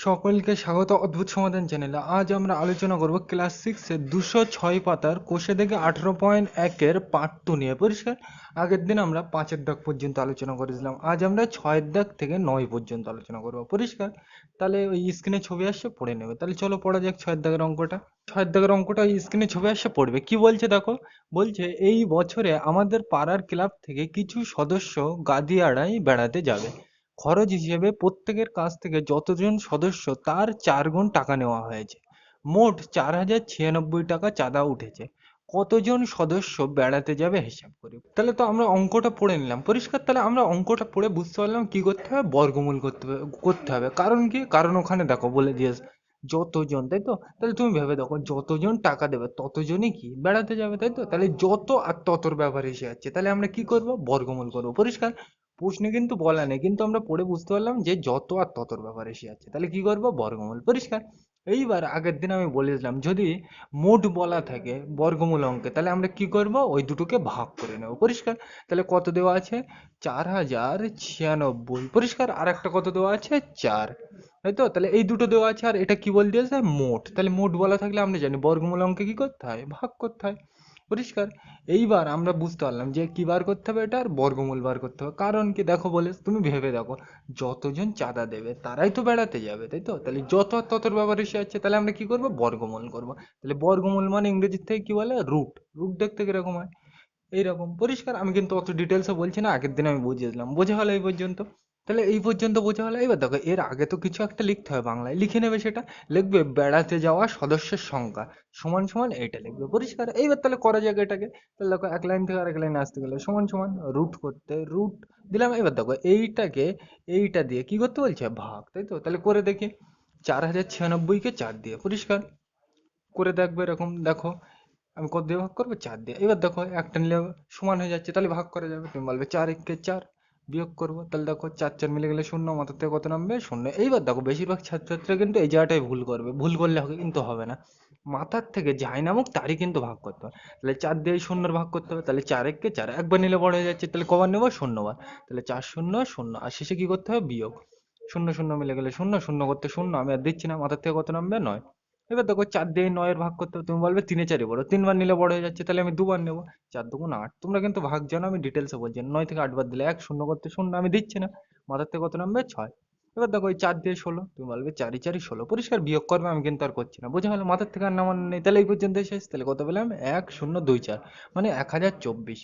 সকলকে স্বাগত অদ্ভুত সমাধান চ্যানেলে। আজ আমরা আলোচনা করব ক্লাস সিক্সের দুশো ছয় পাতার কোষে থেকে আঠেরো পয়েন্ট একের পার্ট টু নিয়ে। পরিষ্কার? আগের দিন আমরা পাঁচের দাগ পর্যন্ত আলোচনা করেছিলাম। আজ আমরা ছয়ের দাগ থেকে নয় পর্যন্ত আলোচনা করব। পরিষ্কার? তাহলে ওই স্ক্রিনে ছবি আসছে, পড়ে নেবে। তাহলে চলো পড়া যাক ছয়ের দাগের অঙ্কটা। ছয়ের দাগের অঙ্কটা ওই স্ক্রিনে ছবি আসছে, পড়বে। কি বলছে দেখো? বলছে, এই বছরে আমাদের পাড়ার ক্লাব থেকে কিছু সদস্য গাদিয়াড়ায় বেড়াতে যাবে। খরচ হিসেবে প্রত্যেকের কাছ থেকে যতজন সদস্য, তার চার গুণ টাকা নেওয়া হয়েছে। মোট চার হাজার ছিয়ানব্বই টাকা চাঁদা উঠেছে। কতজন সদস্য বেড়াতে যাবে হিসাব করি। তাহলে তো আমরা অঙ্কটা পড়ে নিলাম। পরিষ্কার, তাহলে আমরা অঙ্কটা পড়ে বুঝতে পারলাম কি করতে হবে? বর্গমূল করতে হবে করতে হবে। কারণ কি? কারণ ওখানে দেখো বলে দিয়েছে, যতজন, তাই তো? তাহলে তুমি ভেবে দেখো, যতজন টাকা দেবে, ততজনই কি বেড়াতে যাবে, তাই তো? তাহলে যত আর ততর ব্যাপার এসে যাচ্ছে, তাহলে আমরা কি করব? বর্গমূল করব। পরিষ্কার? প্রশ্নে কিন্তু বলা নেই, কিন্তু আমরা পড়ে বুঝতে পারলাম যে যত আর ততর ব্যাপার এসে যাচ্ছে। তাহলে কি করব? বর্গমূল পরিষ্কার। এইবার আগের দিন আমি বলেছিলাম, যদি মোট বলা থাকে বর্গমূল অঙ্কে, তাহলে আমরা কি করব? ওই দুটোকে ভাগ করে নেব। পরিষ্কার? তাহলে কত দেওয়া আছে? চার হাজার ছিয়ানব্বই। পরিষ্কার? আর একটা কত দেওয়া আছে? চার। তাই তো? তাহলে এই দুটো দেওয়া আছে, আর এটা কি বল দিয়েছে? মোট। তাহলে মোট বলা থাকলে আমরা জানি, বর্গমূল অঙ্কে কি করতে হয়? ভাগ করতে হয়। পরিষ্কার। এইবার আমরা বুঝতে পারলাম যে কি বার করতে হবে এটা আর বর্গমূল বার করতে হবে। কারণ কি দেখো বলে, তুমি ভেবে দেখো, যতজন চাঁদা দেবে তারাই তো বেড়াতে যাবে, তাই তো? তাহলে যত আর ততর ব্যাপার এসে যাচ্ছে তাহলে আমরা কি করব? বর্গমূল করব। তাহলে বর্গমূল মানে ইংরেজির থেকে কি বলে? রুট। রুট দেখতে কীরকম হয়? এইরকম। পরিষ্কার। আমি কিন্তু অত ডিটেলসে বলছি না, আগের দিন আমি বুঝিয়ে দিলাম। বোঝা হলো এই পর্যন্ত। তাহলে এই পর্যন্ত বোঝা হলো এবার দেখো, এর আগে তো কিছু একটা লিখতে হবে বাংলায়। লিখে নেবে সেটা। লিখবে, বেড়াতে যাওয়া সদস্যের সংখ্যা। সমান সমান এইটা লিখবে। পরিষ্কার। এইবার তাহলে করা যাক এটাকে। তাহলে দেখো, এক লাইন থেকে আরেক লাইনে আসতে গেলে সমান সমান রুট করতে রুট দিলাম। এবার দেখো, এইটাকে, এইটা দিয়ে কি করতে বলছে? ভাগ, তাই তো? তাহলে করে দেখি। চার হাজার ছিয়ানব্বইকে চার দিয়ে। পরিষ্কার। করে দেখবে এরকম, দেখো। আমি কত দিয়ে ভাগ করব? চার দিয়ে। এবার দেখো, একটা নিলে সমান হয়ে যাচ্ছে। তাহলে ভাগ করা যাবে। তুমি বলবে চার একে চার। বিয়োগ করব, তাহলে দেখো চার চার মিলে গেলে শূন্য, মাথার থেকে কত নামবে? শূন্য। এইবার দেখো বেশিরভাগ ছাত্রছাত্রীরা কিন্তু এই জায়গাটাই ভুল করবে, ভুল করলে হবে কিন্তু হবে না। মাথার থেকে যাই নামুক, তারই কিন্তু ভাগ করতে হবে। তাহলে চার দিয়ে শূন্যর ভাগ করতে হবে, তাহলে চার এককে চার, একবার নিলে বড় হয়ে যাচ্ছে, তাহলে কবার নেব? শূন্যবার। তাহলে চার শূন্য শূন্য, আর শেষে কি করতে হবে? বিয়োগ। শূন্য শূন্য মিলে গেলে শূন্য শূন্য করতে শূন্য, আমি আর দিচ্ছি না, মাথার থেকে কত নামবে? নয়। এবার দেখো চার দিয়ে নয়ের ভাগ করতে হবে, তুমি বলবে তিনে চারে বড়। তিনবার নিলে বড় হয়ে যাচ্ছে, তাহলে আমি দুবার নেব। চার দুগুণ আট, তোমরা কিন্তু ভাগ জানো, আমি ডিটেলসে বলছি। নয় থেকে আটবার দিলে এক, শূন্য করতে শূন্য, আমি দিচ্ছি না। মাথার থেকে কত নামবে? ছয়। এবার দেখো ওই চার দিয়ে ষোলো, তুমি বলবে চারি চারি, ষোলো, পরিষ্কার বিয়োগ করবে, আমি কিন্তু আর করছি না। বোঝা গেলো? মাথার থেকে আর নামানো নেই, তাহলে এই পর্যন্ত শেষ। তাহলে কত পেলাম? এক, শূন্য, দুই, চার মানে এক হাজার চব্বিশ।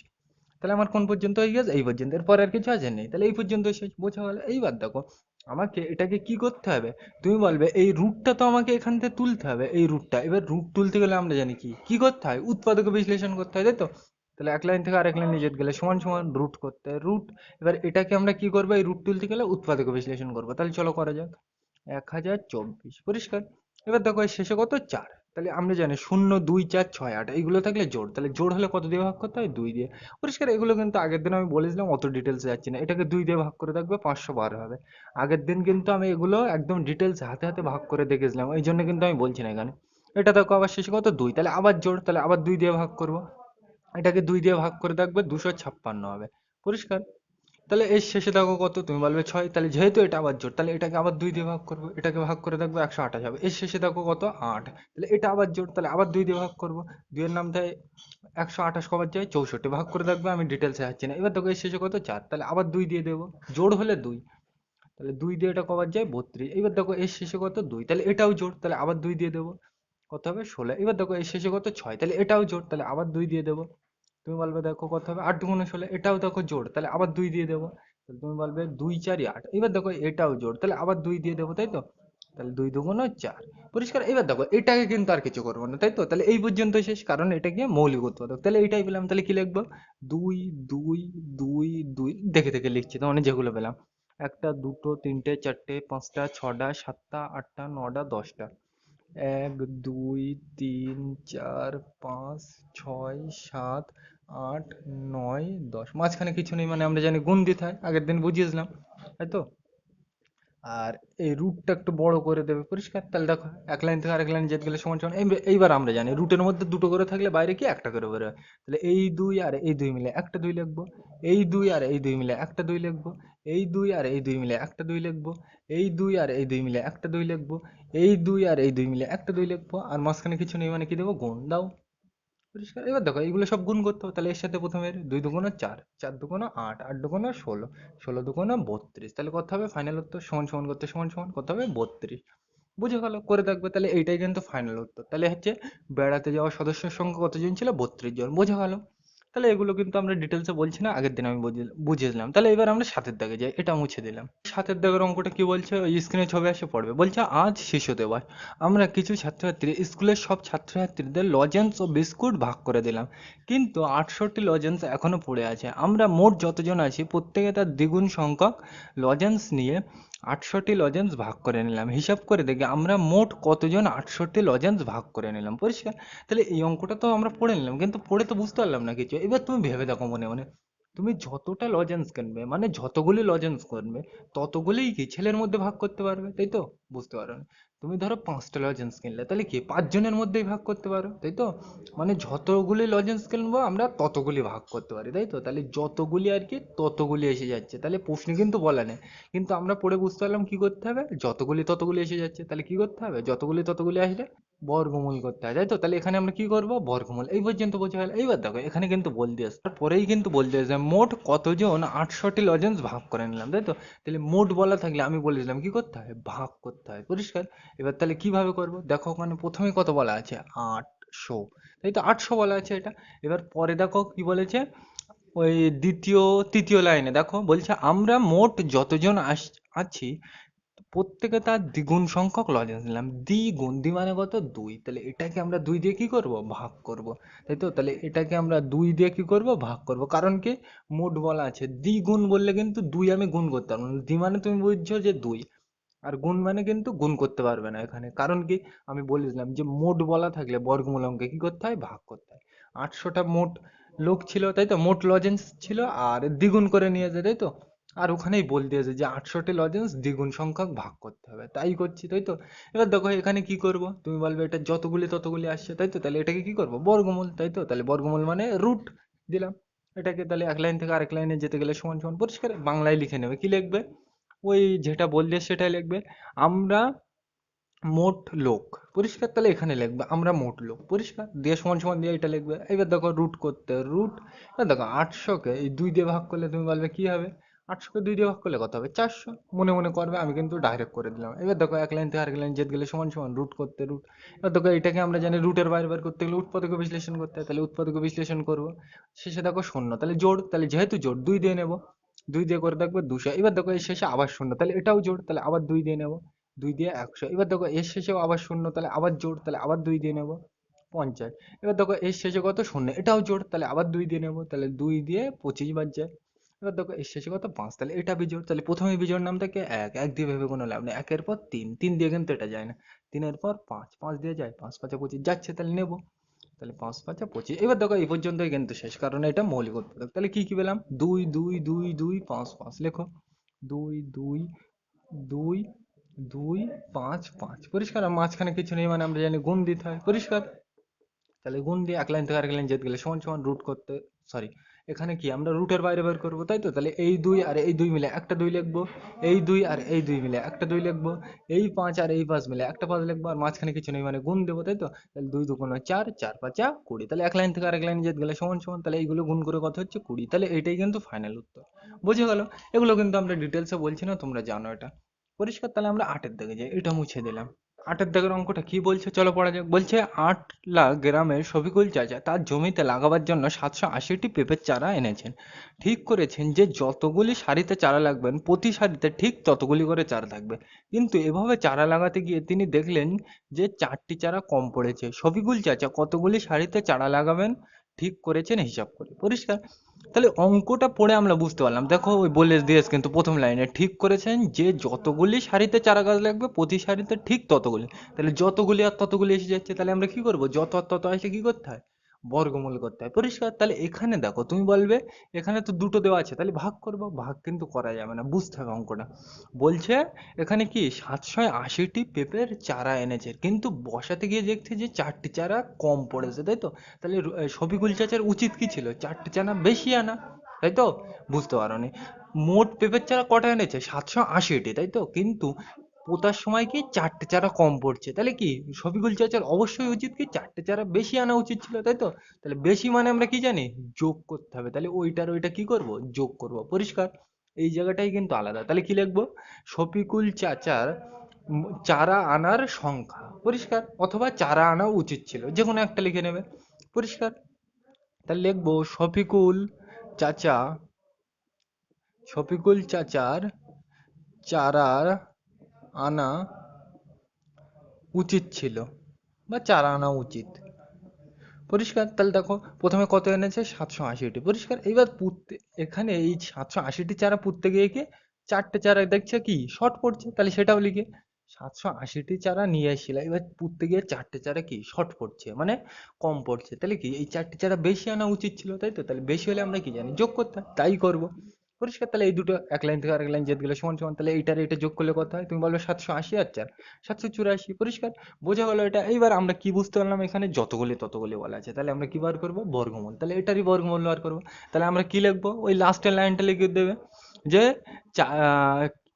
তাহলে আমার কোন পর্যন্ত হয়ে গেছে? এই পর্যন্ত। এরপর আর কিছু আছে নেই, তাহলে এই পর্যন্ত শেষ। বোঝা গেল? এইবার দেখো আমাকে এটাকে কি করতে হবে? তুমি বলবে, এই রুটটা তো আমাকে এখান থেকে তুলতে হবে, এই রুটটা এবার রুট তুলতে গেলে আমরা জানি কি? কি করতে হয়? উৎপাদক বিশ্লেষণ করতে হয়, তাই তো? তাহলে এক লাইন থেকে আরেক লাইনে যেতে গেলে সমান সমান রুট করতে হয়। রুট এবার এটাকে আমরা কি করব? এই রুট তুলতে গেলে উৎপাদক বিশ্লেষণ করব। তাহলে চলো করা যাক। এক হাজার চব্বিশ। পরিষ্কার। এবার দেখো শেষে কত? চার। তাহলে আমরা জানি শূন্য, দুই, চার, ছয়, আট, এইগুলো থাকলে জোড়। তাহলে জোড় হলে কত দিয়ে ভাগ করতে হয়? দুই দিয়ে। পরিষ্কার, এগুলো কিন্তু আগের দিন আমি বলেছিলাম, অত ডিটেলসে যাচ্ছি না। এটাকে দুই দিয়ে ভাগ করে থাকবে পাঁচশো বারো হবে। আগের দিন কিন্তু আমি এগুলো একদম ডিটেলস হাতে হাতে ভাগ করে দেখেছিলাম। এই জন্য কিন্তু আমি বলছি না এখানে। এটা দেখো আবার শেষে কত? দুই। তাহলে আবার জোড়, তাহলে আবার দুই দিয়ে ভাগ করব। এটাকে দুই দিয়ে ভাগ করে থাকবে দুশো ছাপ্পান্ন হবে। পরিষ্কার? তাহলে এর শেষে দেখো কত তুমি বলবে ছয়, তাহলে যেহেতু এটা আবার জোড়, তাহলে এটাকে আবার দুই দিয়ে ভাগ করব, এটাকে ভাগ করে দেখব একশো আঠাশ হবে। এর শেষে দেখো কত? আট। তাহলে এটা আবার জোড়, তাহলে আবার দুই দিয়ে ভাগ করব। দুইয়ের নাম তাই একশো আঠাশ কবার যায় চৌষট্টি। ভাগ করে দেখবে আমি ডিটেলসে যাচ্ছি না। এবার দেখো এর শেষে কত? চার। তাহলে আবার দুই দিয়ে দেবো। জোর হলে দুই। তাহলে দুই দিয়ে এটা কবার যায় বত্রিশ। এবার দেখো এর শেষে কত? দুই। তাহলে এটাও জোড়, তাহলে আবার দুই দিয়ে দেবো। কত হবে? ষোলো। এবার দেখো এর শেষে কত? ছয়। তাহলে এটাও জোড়, তাহলে আবার দুই দিয়ে দেবো। তুমি বলবে দেখো কত হবে? আট দুগুণে ষোলো, এটাও দেখো জোড় তাহলে আবার দুই দিয়ে দেবো। তাহলে তুমি বলবে দুই চারই আট, এবার দেখো এটাও জোড় তাহলে আবার দুই দিয়ে দেবো, তাই তো? তাহলে দুই দুগুণ চার, পরিষ্কার? এবার দেখো এটাকে কিন্তু আর কিছু করব না, তাই তো? তাহলে এই পর্যন্ত শেষ, কারণ এটা কি মৌলিক উৎপাদক। তাহলে এইটাই পেলাম, তাহলে কি লিখব? দুই দুই দুই দুই, দেখে দেখে লিখছি, তো মানে যেগুলো পেলাম। একটা, দুটো, তিনটে, চারটে, পাঁচটা, ছটা, সাতটা, আটটা, নটা, দশটা। এক, দুই, তিন, চার, পাঁচ, ছয়, সাত আট নয় দশ মাঝখানে কিছু নেই মানে আমরা জানি গুণ দিতে হয় আগের দিন বুঝিয়েছিলাম তাই তো আর এই রুটটা একটু বড় করে দেবে পরিষ্কার তাহলে দেখো এক লাইন থেকে আরেক লাইন যেতে গেলে সমান এই- এইবার আমরা জানি রুটের মধ্যে দুটো করে থাকলে বাইরে কি একটা করে বেরোয় তাহলে এই দুই আর এই দুই মিলে একটা দুই লিখব এই দুই আর এই দুই মিলে একটা দুই লিখব এই দুই আর এই দুই মিলে একটা দুই লিখব এই দুই আর এই দুই মিলে একটা দুই লিখব এই দুই আর এই দুই মিলে একটা দুই লিখব আর মাঝখানে কিছু নেই মানে কি দেবো গুণ দাও পরিষ্কার। এবার দেখো এগুলো সব গুণ করতে হবে। তাহলে এর সাথে প্রথমে দুই দুগুণো চার চার দুগুণো আট আট দুগুণো ষোলো ষোলো দুগুণো বত্রিশ। তাহলে কত হবে? ফাইনাল উত্তর সমান সমান করতে সমান সমান কত হবে বত্রিশ। বুঝে গেল? করে থাকবে তাহলে এইটাই কিন্তু ফাইনাল উত্তর। তাহলে হচ্ছে বেড়াতে যাওয়া সদস্যের সংখ্যা কতজন ছিল? বত্রিশ জন। বোঝা গেল? তাহলে এগুলো কিন্তু আমরা ডিটেলসে বলছি না, আগের দিন আমি বুঝে- বুঝিয়ে দিলাম তাহলে এবার আমরা সাতের দাগে যাই, এটা মুছে দিলাম। সাতের দাগের অঙ্কটা কি বলছে? স্ক্রিনে ছবি আসে, পড়বে। বলছে, আজ শিশু দিবস আমরা কিছু ছাত্রছাত্রী, স্কুলের সব ছাত্রছাত্রীদের লজেন্স ও বিস্কুট ভাগ করে দিলাম। কিন্তু আটষট্টি লজেন্স এখনও পড়ে আছে। আমরা মোট যতজন আছি, প্রত্যেকে তার দ্বিগুণ সংখ্যক লজেন্স নিয়ে আটষট্টি লজেন্স ভাগ করে নিলাম। হিসাব করে দেখি আমরা মোট কতজন আটষট্টি লজেন্স ভাগ করে নিলাম। পরিষ্কার? তাহলে এই অঙ্কটা তো আমরা পড়ে নিলাম, কিন্তু পড়ে তো বুঝতে পারলাম না কিছু। এবার তুমি ভেবে দেখো মনে মনে। তুমি যতটা লজেন্স কিনবে মানে যতগুলি লজেন্স করবে ততগুলিই কি ছেলের মধ্যে ভাগ করতে পারবে? তাই তো? বুঝতে পারো তুমি ধরো পাঁচটা লজেন্স কিনলে, তাহলে কি পাঁচজনের মধ্যেই ভাগ করতে পারো? তাই তো? মানে যতগুলি লজেন্স কিনবো, আমরা ততগুলি ভাগ করতে পারি, তাই তো? তাহলে যতগুলি আর কি, ততগুলি এসে যাচ্ছে। তাহলে প্রশ্নে কিন্তু বলা নেই। কিন্তু আমরা পড়ে বুঝতে পারলাম কি করতে হবে? যতগুলি ততগুলি এসে যাচ্ছে, তাহলে কি করতে হবে? যতগুলি ততগুলি আসলে বর্গমূল করতে হয় তাই তো তাহলে এখানে আমরা কি করব? বর্গমূল। এই পর্যন্ত বোঝা গেল। এইবার দেখো, এখানে কিন্তু বল দিয়েছে তারপরেই কিন্তু বল দিয়েছে মোট কতজন আটষট্টি লজেন্স ভাগ করে নিলাম তাই তো তাহলে মোট বলা থাকলে আমি বলে দিলাম, কি করতে হয়? ভাগ করতে হয়। পরিষ্কার? এবার তাহলে কীভাবে করব? দেখো, ওখানে প্রথমে কত বলা আছে? আটশো। তাই তো আটশো বলা আছে এটা। এবার পরে দেখো কি বলেছে? ওই দ্বিতীয়, তৃতীয় লাইনে দেখো, বলছে আমরা মোট যতজন আস- আছি প্রত্যেকে তার দ্বিগুণ সংখ্যক লজেন্স নিলাম। দ্বিগুণ, দ্বি মানে কত? দুই। তাহলে এটাকে আমরা দুই দিয়ে কি করব? ভাগ করব। তাই তো? তাহলে এটাকে আমরা দুই দিয়ে কি করব? ভাগ করব। কারণ কি? মোট বলা আছে। দ্বিগুণ বললে কিন্তু দুই আমি গুণ করতে পারব না। দ্বি মানে তুমি বুঝছ যে দুই। আর গুণ মানে কিন্তু গুণ করতে পারবে না এখানে। কারণ কি? আমি বলে দিলাম যে মোট বলা থাকলে বর্গমূল অঙ্কে কি করতে হয়? ভাগ করতে হয়। আটশোটা মোট লোক ছিল, তাই তো? মোট লজেন্স ছিল। আর দ্বিগুণ করে নিয়েছে, তাই তো? আর ওখানেই বল দিয়েছে যে আটষট্টি লজেন্স দ্বিগুণ সংখ্যক ভাগ করতে হবে। তাই করছি, তাই তো? এবার দেখো এখানে কি করব? তুমি বলবে এটা যতগুলি ততগুলি আসছে, তাই তো? তাহলে এটাকে কি করব? বর্গমূল, তাই তো? তাহলে বর্গমূল মানে রুট দিলাম। এটাকে তাহলে এক লাইন থেকে আরেক লাইনে যেতে গেলে সমান সমান পরিষ্কার। বাংলায় লিখে নেবে। কি লিখবে? ওই যেটা বললে সেটাই লিখবে, আমরা মোট লোক। পরিষ্কার? তাহলে এখানে লিখবে, আমরা মোট লোক। পরিষ্কার? দিয়ে সমান সমান দিয়ে এটা লিখবে। এবার দেখো রুট করতে রুট দেখো আটশোকে এই দুই দিয়ে ভাগ করলে তুমি বলবে কি হবে? আটশোকে দুই দিয়ে ভাগ করলে কত হবে? চারশো। মনে মনে করবে, আমি কিন্তু ডাইরেক্ট করে দিলাম। এবার দেখো এক লাইন থেকে আরেক লাইন যেতে গেলে সমান সমান রুট করতে রুট এবার দেখো এটাকে আমরা জানি রুটের বাইরে বার করতে গেলে উৎপাদক বিশ্লেষণ করতে হয়, তাহলে উৎপাদক বিশ্লেষণ করব। শেষে দেখো শূন্য, তাহলে জোড়, তাহলে যেহেতু জোড়, দুই দিয়ে নেব। দুই দিয়ে করে দেখব দুশো। এবার দেখো এর শেষে আবার শূন্য, তাহলে এটাও জোড়, তাহলে আবার দুই দিয়ে নেব। দুই দিয়ে একশো। এবার দেখো এর শেষেও আবার শূন্য, তাহলে আবার জোড়, তাহলে আবার দুই দিয়ে নেব। পঞ্চাশ। এবার দেখো এর শেষে কত? শূন্য। এটাও জোড়, তাহলে আবার দুই দিয়ে নেব, তাহলে দুই দিয়ে পঁচিশ বার যায়। এবার দেখো শেষে কত? পাঁচ। তাহলে এটা বিজোড়। তাহলে প্রথমে বিজোড় নাম থাকে এক। এক দিয়ে ভেবে কোনো লাভ নেই। একের পর তিন। তিন দিয়ে কিন্তু এটা যায় না। তিনের পর পাঁচ। পাঁচ দিয়ে যায়। পাঁচ, পাঁচে পঁচিশ। যাচ্ছে, তাহলে নেব। তাহলে পাঁচ, পাঁচে পঁচিশ। এবার দেখো, এই পর্যন্তই কিন্তু শেষ। কারণ এটা মৌলিক উৎপাদক। তাহলে কি কি পেলাম? দুই দুই দুই দুই, পাঁচ পাঁচ। লেখো। দুই দুই দুই দুই, পাঁচ পাঁচ। পরিষ্কার? আর মাঝখানে কিছু নেই মানে আমরা জানি গুণ দিতে হয়। পরিষ্কার? তাহলে গুণ দিয়ে এক লাইন থেকে আরেক লাইন যেতে গেলে সমান সমান রুট করতে সরি এখানে কি আমরা রুটের বাইরে বের করব, তাই তো? তাহলে এই দুই আর এই দুই মিলে একটা দুই লিখব, এই দুই আর এই দুই মিলে একটা দুই লিখব, এই পাঁচ আর এই পাঁচ মিলে একটা পাঁচ লিখব, আর মাঝখানে কিছু নেই মানে গুণ দেবো, তাই তো? তাহলে দুই দুগুণ চার চার পাঁচা কুড়ি, তাহলে এক লাইন থেকে আরেক লাইন যেতে গেলে সমান সমান, তাহলে এইগুলো গুণ করে কত হচ্ছে? কুড়ি, তাহলে এটাই কিন্তু ফাইনাল উত্তর। বুঝে গেল? এগুলো কিন্তু আমরা ডিটেলসে বলছি না, তোমরা জানো এটা। পরিষ্কার, তাহলে আমরা আটের দিকে যাই, এটা মুছে দিলাম। আটের দাগের অঙ্কটা কি বলছে? চলো পড়া যাক। বলছে, আট লাখ গ্রামের শফিকুল চাচা তার জমিতে লাগাবার জন্য সাতশো আশিটি পেঁপের চারা এনেছেন। ঠিক করেছেন যে, যতগুলি সারিতে চারা লাগবেন, প্রতি সারিতে ঠিক ততগুলি করে চারা থাকবে। কিন্তু এভাবে চারা লাগাতে গিয়ে তিনি দেখলেন যে, চারটি চারা কম পড়েছে। শফিকুল চাচা কতগুলি সারিতে চারা লাগাবেন? ঠিক করেছেন হিসাব করে, পরিষ্কার। তাহলে অঙ্কটা পড়ে আমরা বুঝতে পারলাম। দেখো ওই বলে দিয়েছে কিন্তু প্রথম লাইনে, ঠিক করেছেন যে যতগুলি সারিতে চারা গাছ লাগবে, প্রতি সারিতে ঠিক ততগুলি। তাহলে যতগুলি আর ততগুলি এসে যাচ্ছে, তাহলে আমরা কি করব? যত আর তত এসে কি করতে হয়? বর্গমূল করতে হয়। পরিষ্কার? তাহলে এখানে দেখো, তুমি বলবে, এখানে তো দুটো দেওয়া আছে, তাহলে ভাগ করব, ভাগ কিন্তু করা যাবে না, বুঝতে হবে অঙ্কটা। বলছে, এখানে কি সাতশো আশিটি পেঁপের চারা এনেছে, কিন্তু বসাতে গিয়ে দেখছে যে চারটি চারা কম পড়েছে, তাই তো? তাহলে শফিকুল চাচার উচিত কি ছিল? চারটি চারা বেশি আনা, তাই তো? বুঝতে পারোনি। মোট পেঁপের চারা কটা এনেছে? সাতশো আশিটি, তাই তো? কিন্তু পোতার সময় কি চারটে চারা কম পড়ছে? তাহলে কি শফিকুল চাচার অবশ্যই উচিত কি চারটে চারা বেশি আনা উচিত ছিল, তাই তো? তাহলে বেশি মানে আমরা কি জানি? যোগ করতে হবে। তাহলে ওইটার ওইটা কি করব? যোগ করব। পরিষ্কার? এই জায়গাটাই কিন্তু আলাদা। তাহলে কি লিখব? শফিকুল চাচার চারা আনার সংখ্যা। পরিষ্কার? অথবা চারা আনা উচিত ছিল। যে কোনো একটা লিখে নেবে। পরিষ্কার? তাহলে লিখব শফিকুল চাচা, শফিকুল চাচার চারার আনা উচিত ছিল বা চারা আনা উচিত। পরিষ্কার, তাহলে দেখো, প্রথমে কত এনেছে? সাতশো আশিটি। পরিষ্কার, এবার পুঁততে, এখানে এই সাতশো আশিটি চারা পুঁততে গিয়ে কি চারটে চারা দেখছে কি? শর্ট পড়ছে, তাহলে সেটাও লিখে সাতশো আশিটি চারা নিয়ে এসেছিল এবার পুঁততে গিয়ে চারটে চারা কি? শর্ট পড়ছে মানে কম পড়ছে। তাহলে কি, এই চারটে চারা বেশি আনা উচিত ছিল, তাই তো? তাহলে বেশি হলে আমরা কি জানি? যোগ করতাম তাই করব। পরিষ্কার তাহলে এই দুটো এক লাইন থেকে আরেক লাইন যেতে গেলে সমান সমান, তাহলে এইটার এটা যোগ করলে কত হয়? তুমি বলবে সাতশো আশি আর চার সাতশো চুরাশি, পরিষ্কার। বোঝা গেল এটা। এইবার আমরা কি বুঝতে পারলাম এখানে? যতগুলি ততগুলি বলা আছে। তাহলে আমরা কি বার করব? বর্গমূল। তাহলে এটারই বর্গমূল বার করব। তাহলে আমরা কি লিখব? ওই লাস্টের লাইনটা লিখে দেবে। যে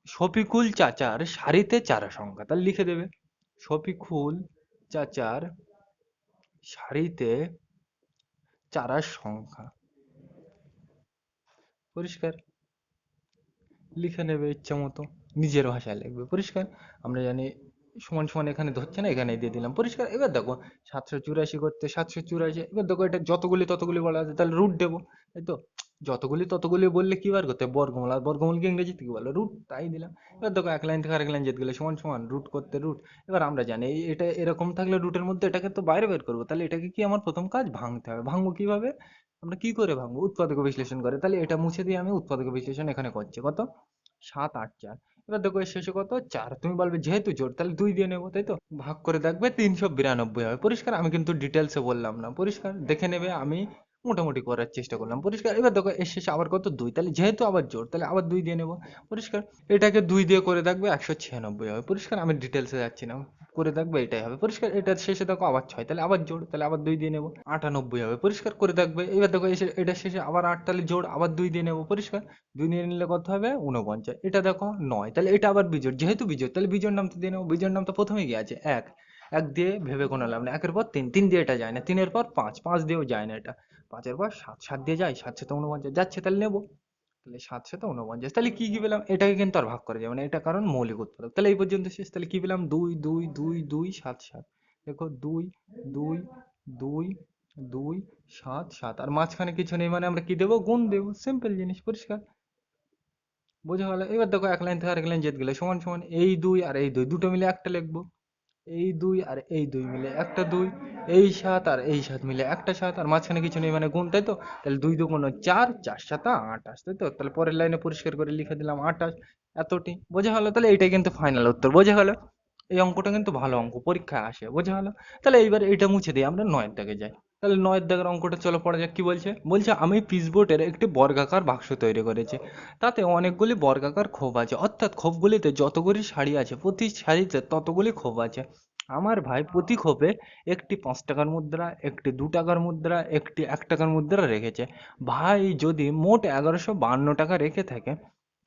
শফিকুল চাচার সারিতে চারা সংখ্যা। তাহলে লিখে দেবে। শফিকুল চাচার সারিতে চারার সংখ্যা। পরিষ্কার? লিখে নেবে ইচ্ছা মতো, নিজের ভাষায় লিখবে। পরিষ্কার, আমরা জানি সমান সমান এখানে ধরছে না এখানে দিয়ে দিলাম। পরিষ্কার, এবার দেখো, সাতশো চুরাশি করতে সাতশো চুরাশি, এবার দেখো এটা যতগুলি ততগুলি বলা আছে, তাহলে রুট দেবো। তাই তো, যতগুলি ততগুলি বললে কি বার করতে? বর্গমূল, আর বর্গমূলকে ইংরেজিতে কি বলে? রুট তাই দিলাম। এবার দেখো, এক লাইন থেকে আরেক লাইন যেতে গেলে সমান সমান রুট করতে রুট এবার আমরা জানি, এটা এরকম থাকলে রুটের মধ্যে এটাকে তো বাইরে বের করব, তাহলে এটাকে কি আমার প্রথম কাজ? ভাঙতে হবে। ভাঙবো কীভাবে? আমরা কি করে ভাঙবো? উৎপাদক বিশ্লেষণ করে। তাহলে এটা মুছে দিয়ে আমি উৎপাদক বিশ্লেষণ এখানে করছি। কত? সাত, আট, চার। এবার দেখো শেষে কত? চার। তুমি বলবে যেহেতু জোর, তাহলে দুই দিয়ে নেব, তাই তো? ভাগ করে দেখবে তিনশো বিরানব্বই হবে। পরিষ্কার? আমি কিন্তু ডিটেলসে বললাম না। পরিষ্কার? দেখে নেবে, আমি মোটামুটি করার চেষ্টা করলাম। পরিষ্কার? এবার দেখো এর শেষে আবার কত? দুই। তাহলে যেহেতু আবার জোর, তাহলে আবার দুই দিয়ে নেব। পরিষ্কার? এটাকে দুই দিয়ে করে দেখবে একশো ছিয়ানব্বই হবে। পরিষ্কার? আমি ডিটেলসে যাচ্ছি না। করে দেখবে এটাই হবে। পরিষ্কার এটার শেষে দেখো আবার ছয়, তাহলে আবার জোড়, তাহলে আবার দুই দিয়ে নেব। আটানব্বই হবে, পরিষ্কার করে দেখবে এবার দেখো এসে এটার শেষে আবার আট, তাহলে জোড়, আবার দুই দিয়ে নেব পরিষ্কার। দুই দিয়ে নিলে কত হবে? উনপঞ্চাশ এটা দেখো নয়, তাহলে এটা আবার বিজোড়, যেহেতু বিজোড়, তাহলে বিজোড় নাম তো দিয়ে নেব। বিজোড় নাম তো প্রথমেই গিয়ে আছে? এক। এক দিয়ে ভেবে কোনো লাভ নেই। একের পর তিন তিন দিয়ে এটা যায় না। তিনের পর পাঁচ পাঁচ দিয়েও যায় না এটা। পাঁচের পর সাত সাত দিয়ে যায় সাত সাথে উনপঞ্চাশ যাচ্ছে তাহলে নেব। তাহলে সাত সাথে উনপঞ্চাশ। তাহলে কি কি পেলাম? এটাকে কিন্তু আর ভাগ করা যাবে না। এটা কারণ মৌলিক উৎপাদক। তাহলে এই পর্যন্ত শেষ। তাহলে কি পেলাম? দুই দুই দুই দুই সাত সাত। দেখো দুই দুই দুই দুই সাত সাত। আর মাঝখানে কিছু নেই মানে আমরা কি দেবো? গুণ দেবো। সিম্পল জিনিস পরিষ্কার। বোঝা গেল? এবার দেখো এক লাইন থেকে আরেক লাইন যেতে গেলে। সমান সমান এই দুই আর এই দুই। দুটো মিলে একটা লিখব। এই দুই আর এই দুই মিলে একটা দুই, এই সাত আর এই সাত মিলে একটা সাত, আর মাঝখানে কিছু নেই মানে গুণ, তাই তো? তাহলে দুই দুগুণ চার চার সাত আটাশ তাই তো? তাহলে পরের লাইনে পরিষ্কার করে লিখে দিলাম আটাশ এতটি। বোঝা গেল তাহলে এটাই কিন্তু ফাইনাল উত্তর, বোঝা গেল এই অঙ্কটা কিন্তু ভালো অঙ্ক, পরীক্ষায় আসে, বোঝা গেল তাহলে এইবার এটা মুছে দিয়ে আমরা নয়ের দিকে যাই। তাহলে নয়ের দাগের অঙ্কটা চলো পড়া যাক, কি বলছে? বলছে, আমি পিসবোর্ডের একটি বর্গাকার বাক্স তৈরি করেছি। তাতে অনেকগুলি বর্গাকার খোপ আছে। অর্থাৎ খোপগুলিতে যতগুলি শাড়ি আছে, প্রতি শাড়িতে ততগুলি খোপ আছে। আমার ভাই প্রতি খোপে একটি পাঁচ টাকার মুদ্রা, একটি দু টাকার মুদ্রা, একটি এক টাকার মুদ্রা রেখেছে। ভাই যদি মোট এগারোশো বান্ন টাকা রেখে থাকে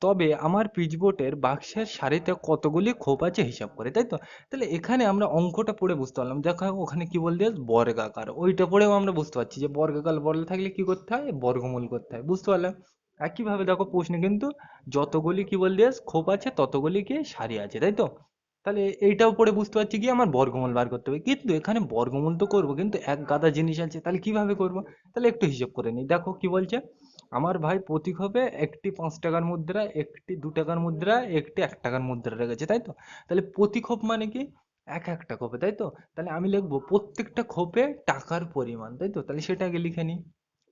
তবে আমার পিচবোর্ডের বাক্সের সারিতে কতগুলি খোপ আছে হিসাব করে, তাই তো? তাহলে এখানে আমরা অঙ্কটা পড়ে বুঝতে পারলাম। দেখো, ওখানে কি বলতে বর্গাকার। ওইটা পড়েও আমরা বুঝতে পারছি যে বর্গাকার বলে থাকলে কি করতে হয়? বর্গমূল করতে হয়। বুঝতে পারলাম? একইভাবে দেখো প্রশ্নে কিন্তু যতগুলি কি বলতে খোপ আছে, ততগুলি কি সারি আছে, তাই তো? তাহলে এইটাও পড়ে বুঝতে পারছি কি আমার বর্গমূল বার করতে হবে। কিন্তু এখানে বর্গমূল তো করব, কিন্তু এক গাদা জিনিস আছে, তাহলে কীভাবে করব? তাহলে একটু হিসেব করে নিই। দেখো কি বলছে? আমার ভাই প্রতি খোপে একটি পাঁচ টাকার মুদ্রা, একটি দু টাকার মুদ্রা, একটি এক টাকার মুদ্রা রেখেছে, তাই তো? তাহলে প্রতি খোপ মানে কি? এক একটা খোপে, তাই তো? তাহলে আমি লিখব প্রত্যেকটা খোপে টাকার পরিমাণ, তাই তো? তাহলে সেটা আগে লিখে নিই।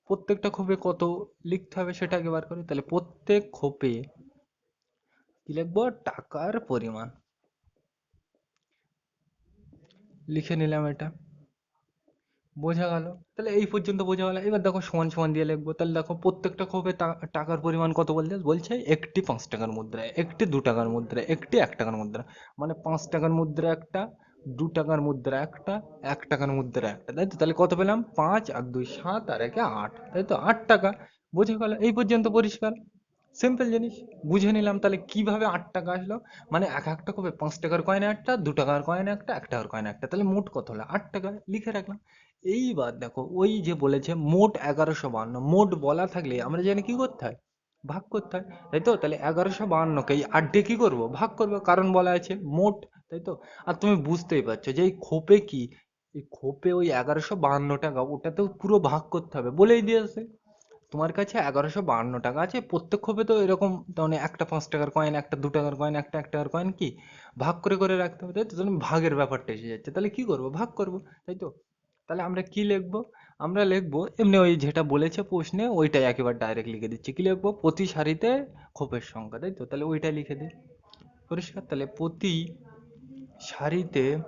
প্রত্যেকটা খোপে কত লিখতে হবে সেটা আগে বার করি। তাহলে প্রত্যেক খোপে কি লিখব? টাকার পরিমাণ। লিখে নিলাম এটা। বোঝা গেল। তাহলে এই পর্যন্ত বোঝা গেল। এবার দেখো সমান সমান দিয়ে লিখব। তাহলে দেখো প্রত্যেকটা খোপে টাকার পরিমাণ কত বলছে? বলছে একটি পাঁচ টাকার মুদ্রা একটি দু টাকার মুদ্রা একটি এক টাকার মুদ্রা মানে পাঁচ টাকার মুদ্রা একটা, দু টাকার মুদ্রা একটা, এক টাকার মুদ্রা একটা। তাই তো? তাহলে কত পেলাম? পাঁচ আর দুই, সাত, আর একে আট। তাই তো? আট টাকা। বোঝা গেল। এই পর্যন্ত পরিষ্কার? সিম্পল জিনিস। বুঝে নিলাম তাহলে কীভাবে আট টাকা আসলো? মানে এক একটা কবে পাঁচ টাকার কয়েন একটা, দু টাকার কয়েন একটা, এক টাকার কয়েন একটা। তাহলে মোট কত হলো? আট টাকা। লিখে রাখলাম। এইবার দেখো, ওই যে বলেছে মোট এগারোশো বাহান্ন মোট বলা থাকলে আমরা জানি কি করতে হয়? ভাগ করতে হয়। তাই তো? তাহলে এগারোশো বাহান্নকে এই আট দিয়ে কি করব? ভাগ করব। কারণ বলা আছে মোট। তাই তো? আর তুমি বুঝতেই পারছ যে এই খোপে কি? এই খোপে ওই এগারোশো বাহান্ন টাকা, ওটাতেও পুরো ভাগ করতে হবে। বলেই দিয়েছে। তোমার কাছে এগারোশো বাহান্ন টাকা আছে? প্রত্যেক খোপে তো এরকম মানে একটা পাঁচ টাকার কয়েন একটা দু টাকার কয়েন একটা এক টাকার কয়েন কি? ভাগ করে করে রাখতে হবে, তাই তো? ভাগের ব্যাপারটা এসে যাচ্ছে। তাহলে কি করব? ভাগ করব, তাই তো? তাহলে আমরা কি লিখব? আমরা লিখব, এমনি ওই যেটা বলেছে প্রশ্নে, ওইটাই একেবারে ডাইরেক্ট লিখে দিচ্ছি। কি লিখব? প্রতি সারিতে খোপের সংখ্যা, তাই তো? তাহলে ওইটাই লিখে দিই। পরিষ্কার? তাহলে প্রতি সারিতে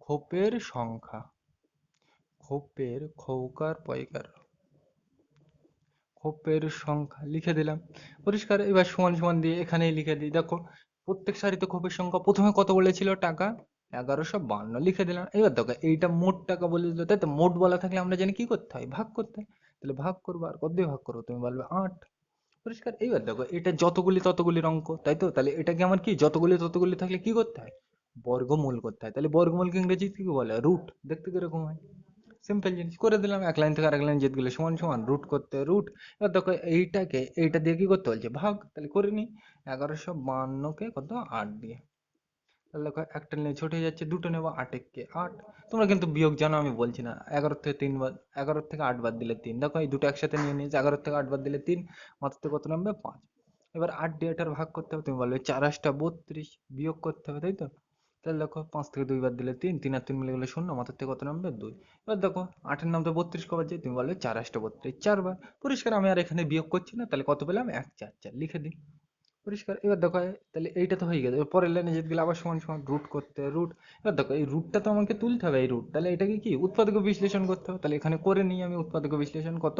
খোপের সংখ্যা খোপের খৌকার পয়কার খোপের সংখ্যা লিখে দিলাম। পরিষ্কার, এবার সমান সমান দিয়ে এখানেই লিখে দিই। দেখো, প্রত্যেক সারিতে খোপের সংখ্যা প্রথমে কত বলেছিল টাকা? এগারোশো বান্ন লিখে দিলাম। এবার দেখো, এইটা মোট টাকা বলে দিল। তাই তো মোট বলা থাকলে আমরা জানি কি করতে হয়? ভাগ করতে হয়। তাহলে ভাগ করব আর কত দিয়ে ভাগ করব? তুমি বলবে আট। পরিষ্কার? এইবার দেখো, এটা যতগুলি ততগুলির অঙ্ক, তাই তো? তাহলে এটাকে আমার কি? যতগুলি ততগুলি থাকলে কি করতে হয়? বর্গমূল করতে হয়। তাহলে বর্গমূলকে ইংরেজিতে কি বলে? রুট। দেখতে কীরকম হয়? সিম্পল জিনিস, করে দিলাম, এক লাইন থেকে আরেক লাইন যেতে গেলে সমান সমান রুট করতে রুট এবার দেখো এইটাকে, এইটা দিয়ে কি করতে বলছে? ভাগ, তাহলে করে নি, এগারোশো বান্নকে কত? আট দিয়ে। তাহলে দেখো একটা নিয়ে ছোট হয়ে যাচ্ছে, দুটো নেব আট কে আট। তোমরা কিন্তু বিয়োগ জানো, আমি বলছি না। এগারো থেকে তিন বাদ, এগারো থেকে আট বাদ দিলে তিন। দেখো এই দুটো একসাথে নিয়ে নিয়েছে, এগারো থেকে আট বাদ দিলে তিন, মাত্র কত নামবে? পাঁচ। এবার আট দিয়ে এটার ভাগ করতে হবে, তুমি বলবে চার আটটা বত্রিশ, বিয়োগ করতে হবে, তাই তো? তাহলে দেখো পাঁচ থেকে দুই বাদ দিলে তিন তিন আর তিন মিলে গেলে শূন্য মাথার থেকে কত নামবে? দুই। এবার দেখো, আটের নাম তো বত্রিশ কবার যায়, তুমি বলবে চার আটটা বত্রিশ, চারবার। পরিষ্কার আমি আর এখানে বিয়োগ করছি না, তাহলে কত পেলাম? এক, চার চার, লিখে দিই। পরিষ্কার, এবার দেখো, তাহলে এইটা তো হয়ে গেছে। এবার পরের লাইনে যেতে গেলে আবার সমান সমান রুট করতে রুট এবার দেখো, এই রুটটা তো আমাকে তুলতে হবে, এই রুট তাহলে এটাকে কি? উৎপাদক বিশ্লেষণ করতে হবে। তাহলে এখানে করে নিই আমি উৎপাদক বিশ্লেষণ কত?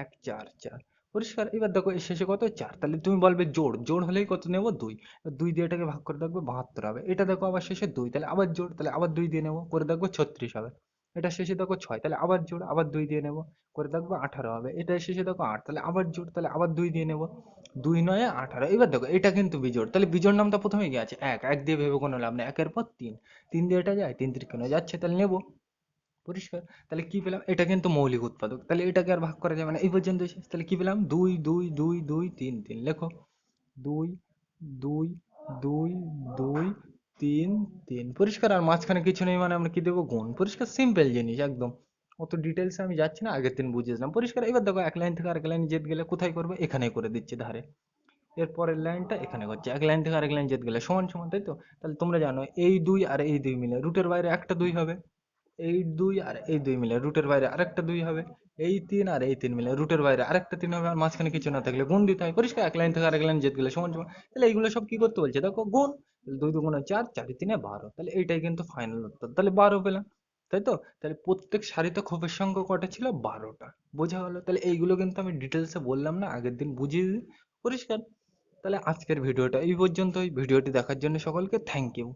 এক, চার চার। পরিষ্কার। এবার দেখো শেষে কত চার তাহলে তুমি বলবে জোড়। জোড় হলেই কত নেব? দুই। দুই দিয়ে এটাকে ভাগ করে দেখবে বাহাত্তর হবে। এটা দেখো আবার শেষে দুই। তাহলে আবার জোড়, তাহলে আবার দুই দিয়ে নেব। করে দেখব ছত্রিশ হবে। এটা শেষে দেখো ছয়। তাহলে আবার জোড়, আবার দুই দিয়ে নেব। করে দেখব আঠারো হবে। এটা শেষে দেখো আট। তাহলে আবার জোড়, তাহলে আবার দুই দিয়ে নেব। দুই নয় আঠারো। এবার দেখো, এটা কিন্তু বিজোড়। তাহলে বিজোড় নামটা প্রথমে কি আছে। এক। এক দিয়ে ভেবে কোনো লাভ নেই। একের পর তিন। তিন দিয়ে এটা যায়, তিন কেন যাচ্ছে, তাহলে নেব। পরিষ্কার। তাহলে কি পেলাম? এটা কিন্তু মৌলিক উৎপাদক। তাহলে এটাকে আর ভাগ করা যাবে না। এই পর্যন্ত তাহলে কি পেলাম? দুই দুই দুই দুই, তিন তিন। লেখো। দুই দুই দুই দুই, তিন তিন। পরিষ্কার? আর মাঝখানে কিছু নেই মানে আমরা কি দেবো? গুণ। পরিষ্কার? সিম্পল জিনিস, একদম। অত ডিটেলসে আমি যাচ্ছি না, আগের দিন বুঝিয়েছিলাম পরিষ্কার? এবার দেখো, এক লাইন থেকে আরেক লাইন যেতে গেলে কোথায় করবে? এখানেই করে দিচ্ছি ধারে। এর পরের লাইনটা এখানে করছে। এক লাইন থেকে আরেক লাইন যেতে গেলে সমান সমান, তাই তো? তাহলে তোমরা জানো, এই দুই আর এই দুই মিলে। রুটের বাইরে একটা দুই হবে। এই দুই আর এই দুই মিলে, রুটের বাইরে আরেকটা দুই হবে, এই তিন আর এই তিন মিলে, রুটের বাইরে আরেকটা তিন হবে, আর মাঝখানে কিছু না থাকলে গুণ দিতে হয়। পরিষ্কার, এক লাইন থেকে আরেক লাইন যেতে গেলে সমান সমান। তাহলে এইগুলো সব কি করতে বলছে? দেখো, গুণ দুই দুগুণে চার, চারি তিনে বারো। তাহলে এইটাই কিন্তু ফাইনাল উত্তর। তাহলে বারো পেলাম, তাই তো? তাহলে প্রত্যেক সারিতে খোপের সংখ্যা কটা ছিল? বারোটা। বোঝা গেলো তাহলে এইগুলো কিন্তু আমি ডিটেলসে বললাম না, আগের দিন বুঝিয়ে দিই। পরিষ্কার? তাহলে আজকের ভিডিওটা এই পর্যন্তই। ভিডিওটি দেখার জন্য সকলকে থ্যাংক ইউ